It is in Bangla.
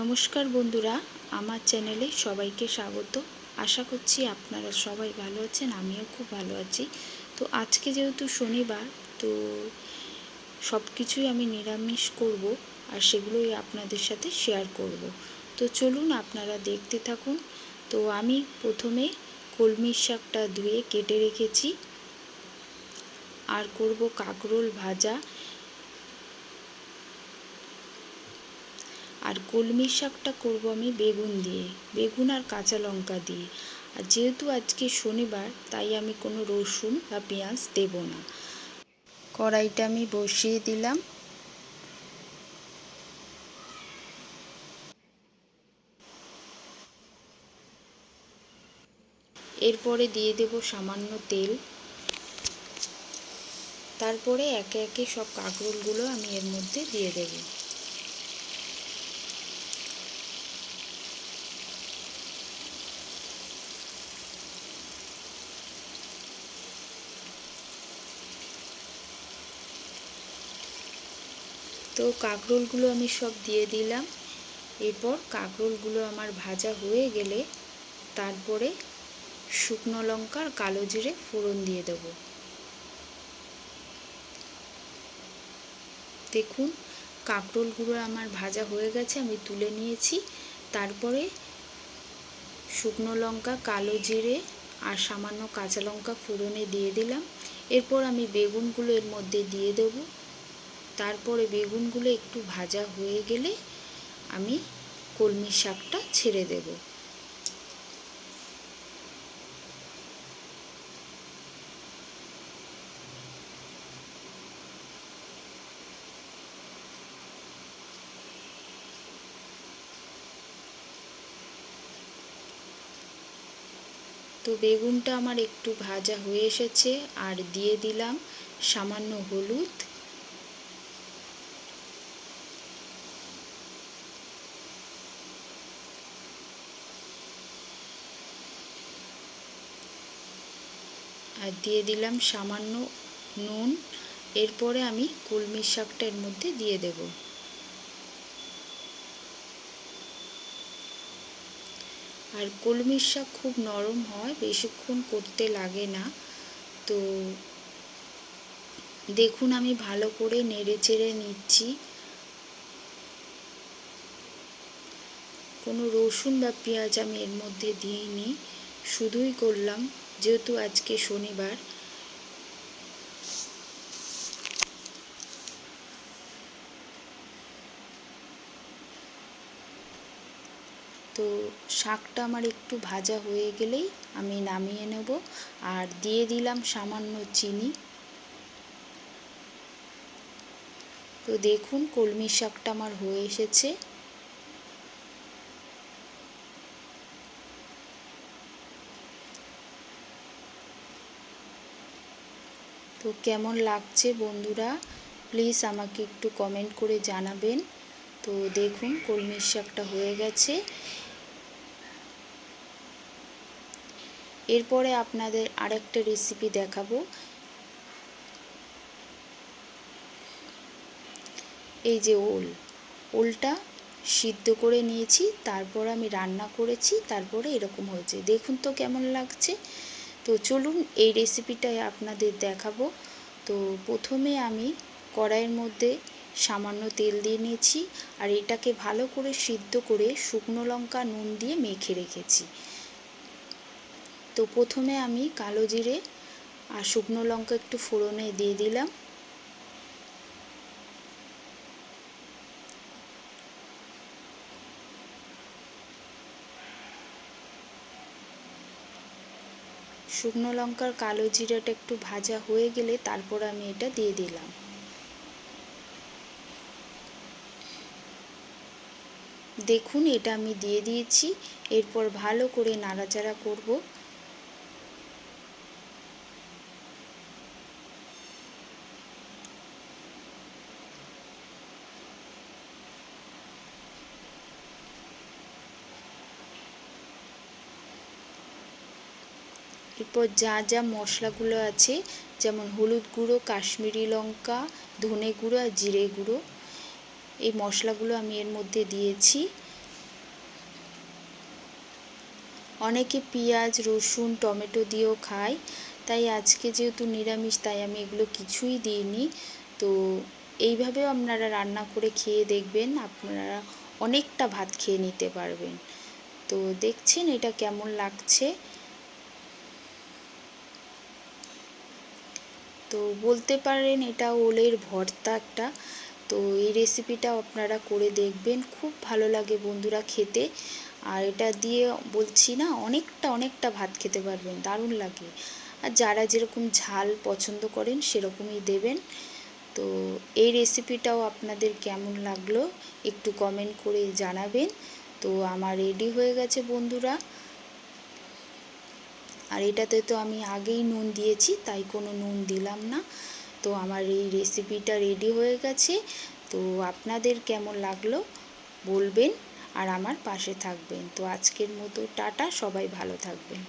নমস্কার বন্ধুরা, আমার চ্যানেলে সবাইকে স্বাগত। আশা করছি আপনারা সবাই ভালো আছেন, আমিও খুব ভালো আছি। তো আজকে যেহেতু শনিবার, তো সব কিছুই আমি নিরামিষ করব আর সেগুলোই আপনাদের সাথে শেয়ার করব। তো চলুন আপনারা দেখতে থাকুন। তো আমি প্রথমে কলমির শাকটা ধুয়ে কেটে রেখেছি। আর করব কাঁকরোল ভাজা। আর কলমি শাকটা করব আমি বেগুন দিয়ে। বেগুন আর কাঁচা লঙ্কা দিয়ে। আর যেহেতু আজকে শনিবার, তাই আমি কোনো রসুন বা পেঁয়াজ দেব না। কড়াইটা আমি বসিয়ে দিলাম। এরপরে দিয়ে দেব সামান্য তেল। তারপরে একে একে সব কাঁকরোলগুলো আমি এর মধ্যে দিয়ে দেবো। তো কাঁকরোলগুলো আমি সব দিয়ে দিলাম। এরপর কাঁকরোলগুলো আমার ভাজা হয়ে গেলে তারপরে শুকনো লঙ্কার কালো জিরে ফোড়ন দিয়ে দেব। দেখুন, কাঁকরোলগুলো আমার ভাজা হয়ে গেছে, আমি তুলে নিয়েছি। তারপরে শুকনো লঙ্কা, কালো জিরে আর সামান্য কাঁচা লঙ্কা ফোড়নে দিয়ে দিলাম। এরপর আমি বেগুনগুলো এর মধ্যে দিয়ে দেবো। তারপরে বেগুনগুলো একটু ভাজা হয়ে গেলে আমি কলমি শাকটা ছেড়ে দেব। তো বেগুনটা আমার একটু ভাজা হয়ে এসেছে, আর দিয়ে দিলাম সামান্য হলুদ। আর দিয়ে দিলাম সামান্য নুন। এরপরে আমি কলমির শাকটা এর মধ্যে দিয়ে দেব। আর কলমির শাক খুব নরম হয়, বেশিক্ষণ করতে লাগে না। তো দেখুন আমি ভালো করে নেড়ে চেড়ে নিচ্ছি। কোনো রসুন বা পেঁয়াজ আমি এর মধ্যে দিইনি। শুধুই করলাম, যেহেতু আজকে শনিবার। তো শাকটা আমার একটু ভাজা হয়ে গেলেই আমি নামিয়ে নেব, আর দিয়ে দিলাম সামান্য চিনি। তো দেখুন, কলমি শাকটা আমার হয়ে এসেছে। তো কেমন লাগছে বন্ধুরা? প্লিজ আমাকে একটু কমেন্ট করে জানাবেন। তো দেখুন, কলমির শাকটা হয়ে গেছে। এরপরে আপনাদের আরেকটা রেসিপি দেখাবো। এই যে ওল। ওলটা সিদ্ধ করে নিয়েছি, তারপর আমি রান্না করেছি, তারপরে এরকম হয়েছে। দেখুন তো কেমন লাগছে। তো চলুন এই রেসিপিটাই আপনাদের দেখাবো। তো প্রথমে আমি কড়াইয়ের মধ্যে সামান্য তেল দিয়ে নিয়েছি আর এটাকে ভালো করে সিদ্ধ করে শুকনো লঙ্কা, নুন দিয়ে মেখে রেখেছি। তো প্রথমে আমি কালো জিরে আর শুকনো লঙ্কা একটু ফোড়নে দিয়ে দিলাম। শুকনো লঙ্কার কালো জিরাটা একটু ভাজা হয়ে গেলে তারপর আমি এটা দিয়ে দিলাম। দেখুন, এটা আমি দিয়ে দিয়েছি। এরপর ভালো করে নাড়াচাড়া করব। এরপর যা যা মশলাগুলো আছে, যেমন হলুদ গুঁড়ো, কাশ্মীরি লঙ্কা, ধনে গুঁড়ো আর জিরে গুঁড়ো, এই মশলাগুলো আমি এর মধ্যে দিয়েছি। অনেকে পেঁয়াজ, রসুন, টমেটো দিয়েও খায়, তাই আজকে যেহেতু নিরামিষ, তাই আমি এগুলো কিছুই দিইনি। তো এইভাবেও আপনারা রান্না করে খেয়ে দেখবেন, আপনারা অনেকটা ভাত খেয়ে নিতে পারবেন। তো দেখছেন এটা কেমন লাগছে? তো বলতে পারেন এটা ওলের ভর্তা একটা। তো এই রেসিপিটা আপনারা করে দেখবেন, খুব ভালো লাগে বন্ধুরা খেতে। আর এটা দিয়ে বলছি না, অনেকটা অনেকটা ভাত খেতে পারবেন, দারুণ লাগে। আর যারা যেরকম ঝাল পছন্দ করেন সেরকমই দেবেন। তো এই রেসিপিটাও আপনাদের কেমন লাগল একটু কমেন্ট করে জানাবেন। তো আমার রেডি হয়ে গেছে বন্ধুরা। আর এটাতে তো আমি আগেই নুন দিয়েছি, তাই কোনো নুন দিলাম না। তো আমার এই রেসিপিটা রেডি হয়ে গেছে। তো আপনাদের কেমন লাগল বলবেন আর আমার পাশে থাকবেন। তো আজকের মতো টাটা, সবাই ভালো থাকবেন।